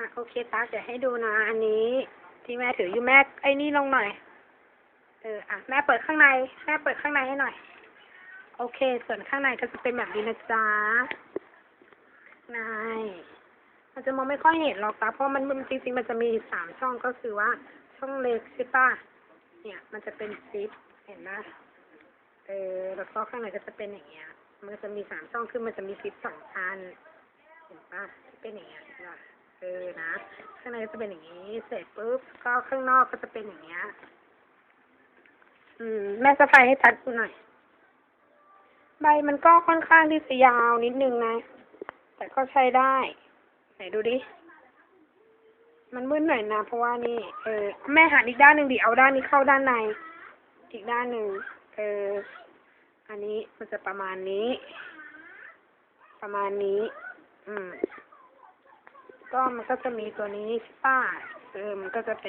อะโอเคตาเดี๋ยวให้ดูนะอันนี้ ที่แม่ถืออยู่แม่ไอ้นี่ลงหน่อย เอออะแม่เปิดข้างใน แม่เปิดข้างในให้หน่อย โอเค ส่วนข้างในก็จะเป็นแบบนี้นะจ๊ะนายมันจะมองไม่ค่อยเห็นหรอกตาเพราะมันมันจริงๆมันจะมีสามช่องก็คือว่า ช่องเล็กใช่ปะเนี่ย มันจะเป็นซิปเห็นไหมเออแล้วก็ข้างในก็จะเป็นอย่างเงี้ย มันจะมีสามช่องคือมันจะมีซิปสองอันเห็นปะเป็นอย่างเงี้ย เออนะข้างในจะเป็นอย่างนี้ เสร็จปุ๊บก็ข้างนอกก็จะเป็นอย่างเงี้ย อืม แม่จะไฟให้ทัดดูหน่อย ใบมันก็ค่อนข้างที่จะยาวนิดนึงนะ แต่ก็ใช้ได้ ไหนดูดิ มันมืดหน่อยนะ เพราะว่านี่ เออ แม่หันอีกด้านหนึ่งดิ เอาด้านนี้เข้าด้านใน อีกด้านหนึ่ง เออ อันนี้มันจะประมาณนี้ ประมาณนี้ อืม ก็มันก็จะมีตัวนี้ใช่ป่ะเออมันก็จะเป็น